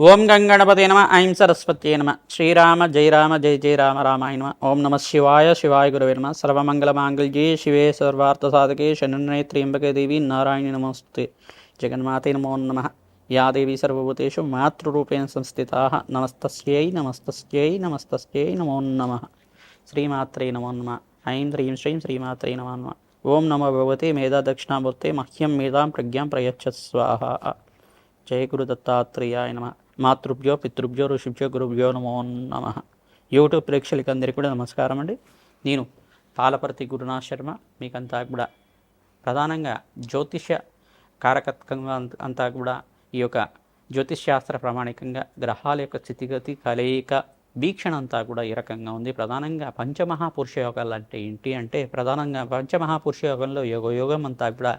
ఓం గంగణపతి నమ ఐం సరస్వతి నమ. శ్రీరామ జయ రామ జయ జయ రామ రామాయ నమ. ఓం నమ శివాయ శివాయ గురువే నమ. సర్వమంగళమాంగళ్యే శివే సర్వార్థ సాధకే శరణ్యే త్రియంబకే దేవి నారాయణ నమస్తే జగన్మాతే నమో నమ. యా దేవి సర్వభూతేషు మాతృరూపేణ సంస్థితా. నమస్తస్యై నమస్తస్యై నమస్తస్యై నమో నమ. శ్రీమాత్రే నమో నమ. ఐం హ్రీం శ్రీం శ్రీమాత్రే నమో నమ. ఓం నమ భగవతే మేధా దక్షిణామూర్తే మహ్యం మేధాం ప్రజ్ఞాం ప్రయచ్చ స్వాహ. జయ గురు దత్తాత్రేయాయ నమ. మాతృభ్యో పితృభ్యో ఋషిభ్యో గురుభ్యో నమో నమ. యూట్యూబ్ ప్రేక్షకులకి అందరికీ కూడా నమస్కారం అండి. నేను పాలపర్తి గురునాథ్ శర్మ మీకంతా కూడా ప్రధానంగా జ్యోతిష కారకత్వంగా అంతా కూడా ఈ యొక్క జ్యోతిష్శాస్త్ర ప్రామాణికంగా గ్రహాల యొక్క స్థితిగతి కలయిక వీక్షణ అంతా కూడా ఈ రకంగా ఉంది. ప్రధానంగా పంచమహాపురుష యోగాలు అంటే ఏంటి అంటే ప్రధానంగా పంచమహాపురుష యోగంలో యోగ యోగం అంతా కూడా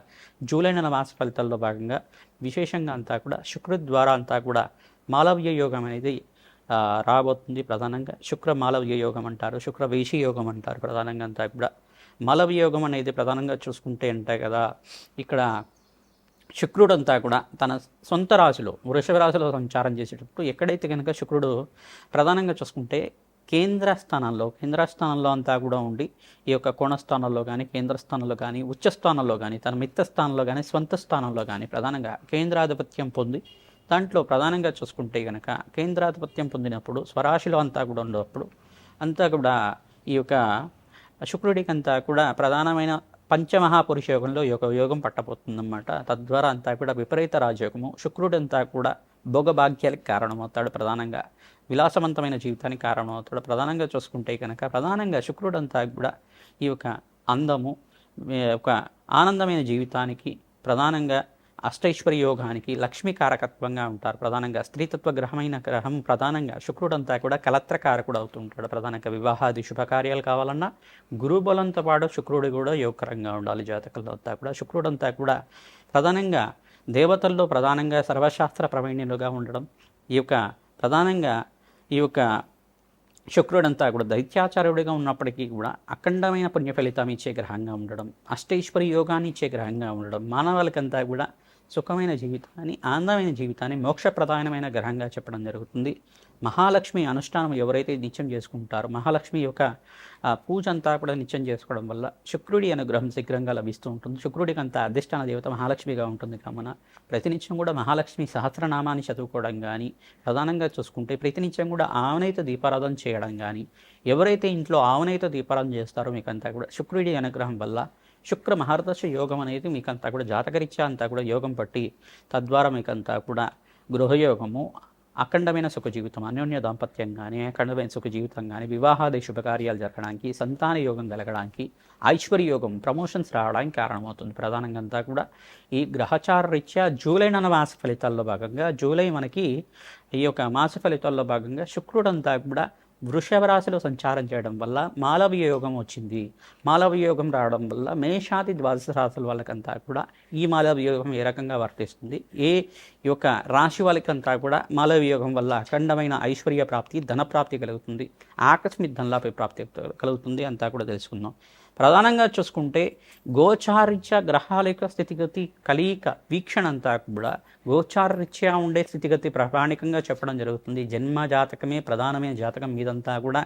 జూలై నెల మాస ఫలితాల్లో భాగంగా విశేషంగా అంతా కూడా శుక్రుడి ద్వారా అంతా కూడా మాలవ్య యోగం అనేది రాబోతుంది ప్రధానంగా. శుక్ర మాలవ్య యోగం అంటారు శుక్ర వేషి యోగం అంటారు ప్రధానంగా అంతా కూడా మాలవ్య యోగం అనేది ప్రధానంగా చూసుకుంటే అంటే కదా ఇక్కడ శుక్రుడంతా కూడా తన సొంత రాశిలో వృషభ రాశిలో సంచారం చేసేటప్పుడు ఎక్కడైతే కనుక శుక్రుడు ప్రధానంగా చూసుకుంటే కేంద్ర స్థానంలో కేంద్ర స్థానంలో అంతా కూడా ఉండి ఈ యొక్క కోణస్థానంలో కానీ కేంద్ర స్థానంలో కానీ ఉచ్చ స్థానంలో కానీ తన మిత్త స్థానంలో కానీ స్వంత స్థానంలో కానీ ప్రధానంగా కేంద్రాధిపత్యం పొంది దాంట్లో ప్రధానంగా చూసుకుంటే కనుక కేంద్రాధిపత్యం పొందినప్పుడు స్వరాశిలో అంతా కూడా ఉన్నప్పుడు అంతా కూడా ఈ యొక్క శుక్రుడికి అంతా కూడా ప్రధానమైన పంచమహాపురుష యోగంలో యోగ యోగం పట్టబోతుందన్నమాట. తద్వారా అంతా కూడా విపరీత రాజయోగము. శుక్రుడంతా కూడా భోగభాగ్యాలకు కారణమవుతాడు ప్రధానంగా. విలాసవంతమైన జీవితానికి కారణమవుతాడు. ప్రధానంగా చూసుకుంటే కనుక ప్రధానంగా శుక్రుడంతా కూడా ఈ యొక్క అందము ఒక ఆనందమైన జీవితానికి ప్రధానంగా అష్టైశ్వర్య యోగానికి లక్ష్మీ కారకత్వంగా ఉంటారు ప్రధానంగా. స్త్రీతత్వ గ్రహమైన గ్రహం ప్రధానంగా. శుక్రుడంతా కూడా కలత్రకారకుడు అవుతుంటాడు ప్రధానంగా వివాహాది శుభకార్యాలు కావాలన్నా గురుబలంతో పాటు శుక్రుడు కూడా యోగకరంగా ఉండాలి జాతకంలో అంతా కూడా. శుక్రుడంతా కూడా ప్రధానంగా దేవతల్లో ప్రధానంగా సర్వశాస్త్ర ప్రవీణ్యులుగా ఉండడం ఈ యొక్క ప్రధానంగా ఈ యొక్క శుక్రుడంతా కూడా దైత్యాచార్యుడిగా ఉన్నప్పటికీ కూడా అఖండమైన పుణ్య ఫలితం ఇచ్చే గ్రహంగా ఉండడం అష్టైశ్వరి యోగాన్ని ఇచ్చే గ్రహంగా ఉండడం మానవాళికంతా కూడా సుఖమైన జీవితాన్ని ఆనందమైన జీవితాన్ని మోక్షప్రధానమైన గ్రహంగా చెప్పడం జరుగుతుంది. మహాలక్ష్మి అనుష్ఠానం ఎవరైతే నిత్యం చేసుకుంటారో మహాలక్ష్మి యొక్క పూజ అంతా కూడా నిత్యం చేసుకోవడం వల్ల శుక్రుడి అనుగ్రహం శీఘ్రంగా లభిస్తూ ఉంటుంది. శుక్రుడికి అంత అధిష్టాన దేవత మహాలక్ష్మిగా ఉంటుంది. కావున ప్రతినిత్యం కూడా మహాలక్ష్మి సహస్రనామాన్ని చదువుకోవడం కానీ ప్రధానంగా చూసుకుంటే ప్రతినిత్యం కూడా ఆవనైత దీపారాధన చేయడం కానీ ఎవరైతే ఇంట్లో ఆవనైత దీపారాధన చేస్తారో మీకంతా కూడా శుక్రుడి అనుగ్రహం వల్ల శుక్ర మహర్దశ యోగం అనేది మీకంతా కూడా జాతకరీత్యా అంతా కూడా యోగం పట్టి తద్వారా మీకంతా కూడా గృహయోగము అఖండమైన సుఖ జీవితం అన్యోన్య దాంపత్యం కానీ అఖండమైన సుఖ జీవితం కానీ వివాహాది శుభకార్యాలు జరగడానికి సంతాన యోగం కలగడానికి ఐశ్వర్య యోగం ప్రమోషన్స్ రావడానికి కారణమవుతుంది. ప్రధానంగా అంతా కూడా ఈ గ్రహచార రీత్యా జూలై నెల మాస ఫలితాల్లో భాగంగా జూలై మనకి ఈ యొక్క మాస ఫలితాల్లో భాగంగా శుక్రుడంతా కూడా వృషభ రాశిలో సంచారం చేయడం వల్ల మాలవీయ యోగం వచ్చింది. మాలవీయ యోగం రావడం వల్ల మేషాది ద్వాదశ రాశుల వాళ్ళకంతా కూడా ఈ మాలవీయ యోగం ఏ రకంగా వర్తిస్తుంది? ఏ యొక్క రాశి వాళ్ళకంతా కూడా మాలవీయ యోగం వల్ల అఖండమైన ఐశ్వర్య ప్రాప్తి ధన ప్రాప్తి కలుగుతుంది. ఆకస్మిక ధనలాభ ప్రాప్తి కలుగుతుంది అంతా కూడా తెలుసుకుందాం. ప్రధానంగా చూసుకుంటే గోచారిత్య గ్రహాల యొక్క స్థితిగతి కలియిక వీక్షణ అంతా కూడా గోచారరీత్యా ఉండే స్థితిగతి ప్రామాణికంగా చెప్పడం జరుగుతుంది. జన్మ జాతకమే ప్రధానమైన జాతకం. మీదంతా కూడా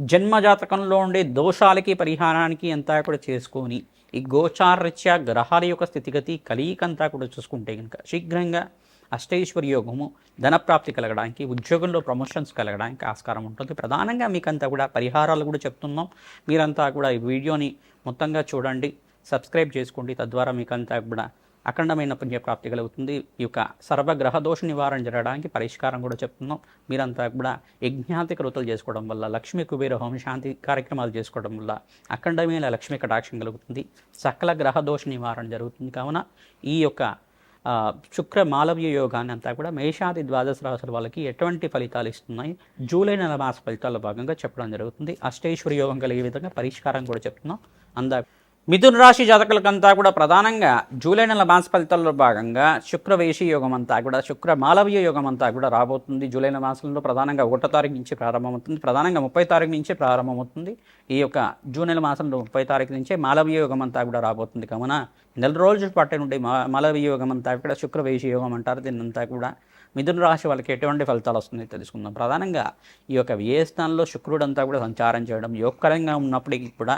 జన్మ జాతకంలో ఉండే దోషాలకి పరిహారానికి అంతా కూడా చేసుకొని ఈ గోచారరీత్యా గ్రహాల యొక్క స్థితిగతి కలయిక అంతా కూడా చూసుకుంటే కనుక శీఘ్రంగా అష్టైశ్వర్య యోగము ధనప్రాప్తి కలగడానికి ఉద్యోగంలో ప్రమోషన్స్ కలగడానికి ఆస్కారం ఉంటుంది. ప్రధానంగా మీకంతా కూడా పరిహారాలు కూడా చెప్తున్నాం. మీరంతా కూడా ఈ వీడియోని మొత్తంగా చూడండి సబ్స్క్రైబ్ చేసుకోండి. తద్వారా మీకంతా కూడా అఖండమైన పుణ్యప్రాప్తి కలుగుతుంది. ఈ యొక్క సర్వగ్రహ దోష నివారణ జరగడానికి పరిష్కారం కూడా చెప్తున్నాం. మీరంతా కూడా యజ్ఞాతి కృతులు చేసుకోవడం వల్ల లక్ష్మీ కుబేర హోమ శాంతి కార్యక్రమాలు చేసుకోవడం వల్ల అఖండమైన లక్ష్మీ కటాక్షం కలుగుతుంది. సకల గ్రహ దోష నివారణ జరుగుతుంది. కావున ఈ యొక్క శుక్ర మాలవ్య యోగాన్ని అంతా కూడా మేషాది ద్వాదశ రాశుల వాళ్ళకి ఎటువంటి ఫలితాలు ఇస్తున్నాయి? జూలై నెల మాస ఫలితాల భాగంగా చెప్పడం జరుగుతుంది. అష్టేశ్వరి యోగం కలిగే విధంగా పరిష్కారం కూడా చెప్తున్నాం. అందా మిథున రాశి జాతకులకంతా కూడా ప్రధానంగా జూలై నెల మాస ఫలితాల్లో భాగంగా శుక్ర వేషి యోగం అంతా కూడా శుక్ర మాలవీయ యోగం అంతా కూడా రాబోతుంది. జూలై నెల మాసంలో ప్రధానంగా ఒకటో తారీఖు నుంచి ప్రారంభమవుతుంది. ప్రధానంగా ముప్పై తారీఖు నుంచి ప్రారంభమవుతుంది. ఈ యొక్క జూన్ నెల మాసంలో ముప్పై తారీఖు నుంచే మాలవీయ యోగం అంతా కూడా రాబోతుంది. కావున నెల రోజుల పాటు నుండి మా యోగం అంతా కూడా శుక్ర వేషి యోగం అంటారు. దీన్నంతా కూడా మిథున రాశి వాళ్ళకి ఎటువంటి ఫలితాలు వస్తున్నాయో తెలుసుకుందాం. ప్రధానంగా ఈ యొక్క వ్యయ స్థానంలో శుక్రుడంతా కూడా సంచారం చేయడం యోగకరంగా ఉన్నప్పటికీ కూడా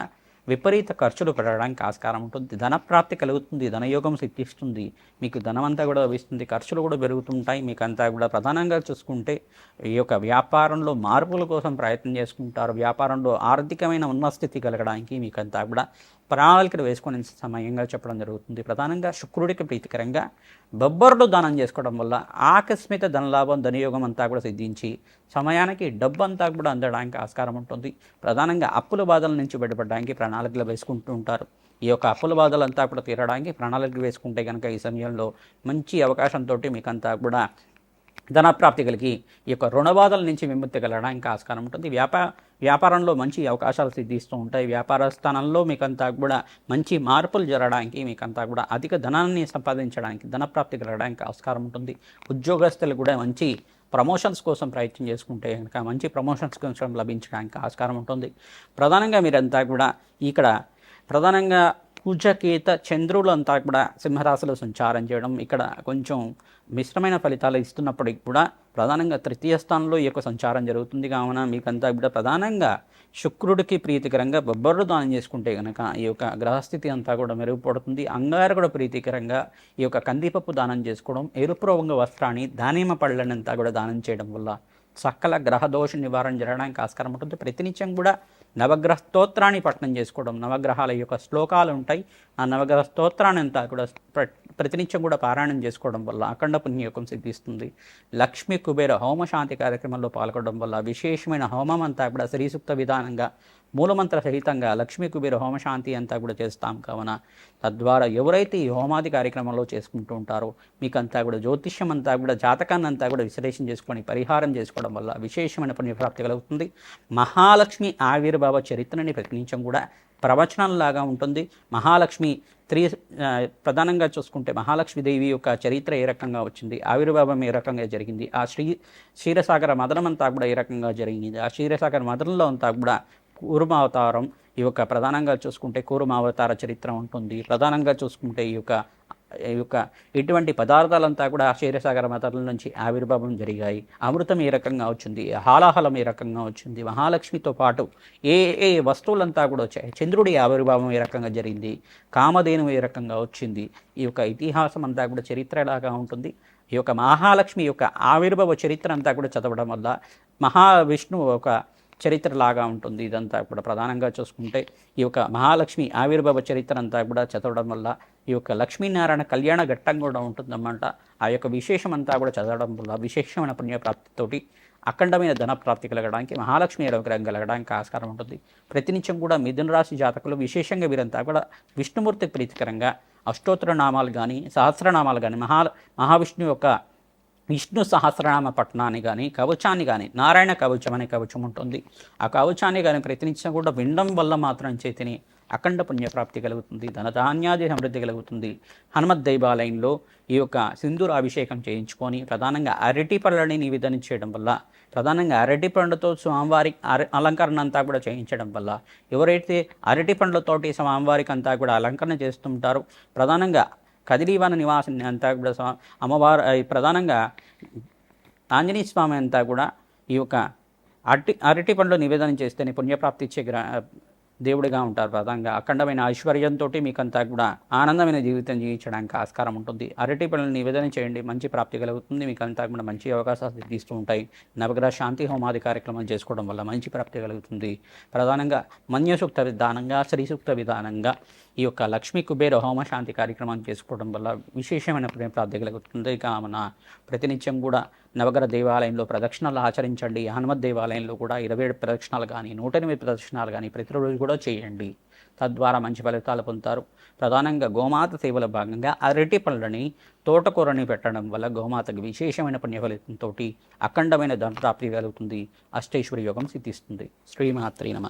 విపరీత ఖర్చులు పెరగడానికి ఆస్కారం ఉంటుంది. ధనప్రాప్తి కలుగుతుంది ధనయోగం సిద్ధిస్తుంది. మీకు ధనం అంతా కూడా లభిస్తుంది ఖర్చులు కూడా పెరుగుతుంటాయి. మీకు అంతా కూడా ప్రధానంగా చూసుకుంటే ఈ యొక్క వ్యాపారంలో మార్పుల కోసం ప్రయత్నం చేసుకుంటారు. వ్యాపారంలో ఆర్థికమైన ఉన్నస్థితి కలగడానికి మీకు అంతా కూడా ప్రణాళికలు వేసుకునే సమయంగా చెప్పడం జరుగుతుంది. ప్రధానంగా శుక్రుడికి ప్రీతికరంగా బొబ్బర్లు దానం చేసుకోవడం వల్ల ఆకస్మిక ధనలాభం ధనయోగం అంతా కూడా సిద్ధించి సమయానికి డబ్బు అంతా కూడా అందడానికి ఆస్కారం ఉంటుంది. ప్రధానంగా అప్పుల బాధల నుంచి బయటపడడానికి ప్రణాళికలు వేసుకుంటూ ఉంటారు. ఈ యొక్క అప్పుల బాధలంతా కూడా తీరడానికి ప్రణాళికలు వేసుకుంటే కనుక ఈ సమయంలో మంచి అవకాశంతో మీకంతా కూడా ధనప్రాప్తి కలిగి ఈ యొక్క రుణబాధల నుంచి విముక్తి కలగడానికి ఆస్కారం ఉంటుంది. వ్యాపార వ్యాపారంలో మంచి అవకాశాలు సిద్ధిస్తూ ఉంటాయి. వ్యాపార స్థానంలో మీకంతా కూడా మంచి మార్పులు జరగడానికి మీకంతా కూడా అధిక ధనాన్ని సంపాదించడానికి ధనప్రాప్తి కలగడానికి ఆస్కారం ఉంటుంది. ఉద్యోగస్తులు కూడా మంచి ప్రమోషన్స్ కోసం ప్రయత్నం చేసుకుంటే కనుక మంచి ప్రమోషన్స్ కోసం లభించడానికి ఆస్కారం ఉంటుంది. ప్రధానంగా మీరంతా కూడా ఇక్కడ ప్రధానంగా కుజకేత చంద్రులంతా కూడా సింహరాశిలో సంచారం చేయడం ఇక్కడ కొంచెం మిశ్రమైన ఫలితాలు ఇస్తున్నప్పటికి కూడా ప్రధానంగా తృతీయ స్థానంలో ఈ యొక్క సంచారం జరుగుతుంది. కావున మీకంతా కూడా ప్రధానంగా శుక్రుడికి ప్రీతికరంగా బొబ్బర్లు దానం చేసుకుంటే కనుక ఈ యొక్క గ్రహస్థితి అంతా కూడా మెరుగుపడుతుంది. అంగారకుడు ప్రీతికరంగా ఈ యొక్క కందిపప్పు దానం చేసుకోవడం ఎరుపు రంగు వస్త్రాన్ని దానిమ్మ పళ్ళనంతా కూడా దానం చేయడం వల్ల సకల గ్రహదోష నివారణ జరగడానికి ఆస్కారం ఉంటుంది. ప్రతినిత్యం కూడా నవగ్రహ స్తోత్రాన్ని పఠనం చేసుకోవడం నవగ్రహాల యొక్క శ్లోకాలు ఉంటాయి. ఆ నవగ్రహ స్తోత్రాన్ని అంతా కూడా ప్ర- ప్రతినిత్యం కూడా పారాయణం చేసుకోవడం వల్ల అఖండ పుణ్యయోగం సిద్ధిస్తుంది. లక్ష్మీ కుబేర హోమశాంతి కార్యక్రమంలో పాల్గొనడం వల్ల విశేషమైన హోమం అంతా కూడా శ్రీసూక్త విధానంగా మూలమంత్ర సహితంగా లక్ష్మీ కుబేర హోమశాంతి అంతా కూడా చేస్తాం కావున తద్వారా ఎవరైతే ఈ హోమాది కార్యక్రమంలో చేసుకుంటూ ఉంటారో మీకంతా కూడా జ్యోతిష్యం అంతా కూడా జాతకాన్ని అంతా కూడా విశ్లేషణ చేసుకొని పరిహారం చేసుకోవడం వల్ల విశేషమైన పుణ్యప్రాప్తి కలుగుతుంది. మహాలక్ష్మి ఆవిర్భావ చరిత్రని ప్రతినిత్యం కూడా ప్రవచనంలాగా ఉంటుంది. మహాలక్ష్మి త్రీ ప్రధానంగా చూసుకుంటే మహాలక్ష్మీదేవి యొక్క చరిత్ర ఏ రకంగా వచ్చింది ఆవిర్భావం ఏ రకంగా జరిగింది ఆ శ్రీ క్షీరసాగర మదనం అంతా కూడా ఏ రకంగా జరిగింది ఆ క్షీరసాగర మదనంలో అంతా కూడా కూరుమావతారం ఈ యొక్క ప్రధానంగా చూసుకుంటే కూరుమావతార చరిత్ర ఉంటుంది. ప్రధానంగా చూసుకుంటే ఈ యొక్క ఈ యొక్క ఇటువంటి పదార్థాలంతా కూడా ఆ క్షీరసాగర నుంచి ఆవిర్భావం జరిగాయి. అమృతం ఏ రకంగా వచ్చింది? హాలాహలం ఏ రకంగా వచ్చింది? మహాలక్ష్మితో పాటు ఏ ఏ వస్తువులంతా కూడా వచ్చాయి? చంద్రుడి ఆవిర్భావం ఏ రకంగా జరిగింది? కామధేను ఏ రకంగా వచ్చింది? ఈ యొక్క ఇతిహాసం అంతా కూడా చరిత్రలాగా ఉంటుంది. ఈ యొక్క మహాలక్ష్మి యొక్క ఆవిర్భావ చరిత్ర అంతా కూడా చదవడం వల్ల మహావిష్ణువు ఒక చరిత్రలాగా ఉంటుంది. ఇదంతా కూడా ప్రధానంగా చూసుకుంటే ఈ యొక్క మహాలక్ష్మి ఆవిర్భావ చరిత్ర అంతా కూడా చదవడం వల్ల ఈ యొక్క లక్ష్మీనారాయణ కళ్యాణ ఘట్టం కూడా ఉంటుందన్నమాట. ఆ యొక్క విశేషం అంతా కూడా చదవడం వల్ల విశేషమైన పుణ్యప్రాప్తితోటి అఖండమైన ధన ప్రాప్తి కలగడానికి మహాలక్ష్మి అనుగ్రహం కలగడానికి ఆస్కారం ఉంటుంది. ప్రతినిత్యం కూడా మిథున రాశి జాతకులు విశేషంగా వీరంతా కూడా విష్ణుమూర్తి ప్రీతికరంగా అష్టోత్తర నామాలు కానీ సహస్రనామాలు కానీ మహా మహావిష్ణువు యొక్క విష్ణు సహస్రనామ పట్టణాన్ని కానీ కవచాన్ని కానీ నారాయణ కవచం అనే కవచం ఉంటుంది. ఆ కవచాన్ని కానీ ప్రతినిత్యం కూడా వినడం వల్ల మాత్రం చేతిని అఖండ పుణ్యప్రాప్తి కలుగుతుంది ధనధాన్యాది సమృద్ధి కలుగుతుంది. హనుమత్ దైవాలయంలో ఈ యొక్క సింధూర అభిషేకం చేయించుకొని ప్రధానంగా అరటి పళ్ళని నివేదన చేయడం వల్ల ప్రధానంగా అరటి పండుతో స్వామివారి అర అలంకరణ అంతా కూడా చేయించడం వల్ల ఎవరైతే అరటి పండ్లతోటి స్వామివారికి అంతా కూడా అలంకరణ చేస్తుంటారో ప్రధానంగా కదిలీవన నివాసం అంతా కూడా స్వా- అమ్మవారు ప్రధానంగా ఆంజనేయ స్వామి అంతా కూడా ఈ యొక్క అరటి అరటి పండ్లు నివేదన చేస్తేనే పుణ్యప్రాప్తి ఇచ్చే గ్ర దేవుడిగా ఉంటారు ప్రధానంగా. అఖండమైన ఐశ్వర్యంతో మీకంతా కూడా ఆనందమైన జీవితం జీవించడానికి ఆస్కారం ఉంటుంది. అరటి పనులు నివేదన చేయండి. మంచి ప్రాప్తి కలుగుతుంది. మీకంతా కూడా మంచి అవకాశాలు సిద్ధిస్తూ ఉంటాయి. నవగ్రహ శాంతి హోమాది కార్యక్రమాలు చేసుకోవడం వల్ల మంచి ప్రాప్తి కలుగుతుంది. ప్రధానంగా మన్యసూక్త విధానంగా శ్రీసూక్త విధానంగా ఈ యొక్క లక్ష్మీ కుబేర హోమ శాంతి కార్యక్రమాన్ని చేసుకోవడం వల్ల విశేషమైన ప్రాప్తి కలుగుతుంది. కావున ప్రతినిత్యం కూడా నవగ్రహ దేవాలయంలో ప్రదక్షిణలు ఆచరించండి. హనుమత్ దేవాలయంలో కూడా ఇరవై ఏడు ప్రదక్షిణాలు కానీ నూట ఎనిమిది ప్రదక్షిణాలు కానీ ప్రతిరోజు కూడా చేయండి. తద్వారా మంచి ఫలితాలు పొందుతారు. ప్రధానంగా గోమాత సేవల భాగంగా అరటి పళ్ళని తోటకూరని పెట్టడం వల్ల గోమాతకు విశేషమైన పుణ్యఫలితంతో అఖండమైన ధనప్రాప్తి కలుగుతుంది. అష్టేశ్వరి యోగం సిద్ధిస్తుంది. శ్రీమాత్రి నమ.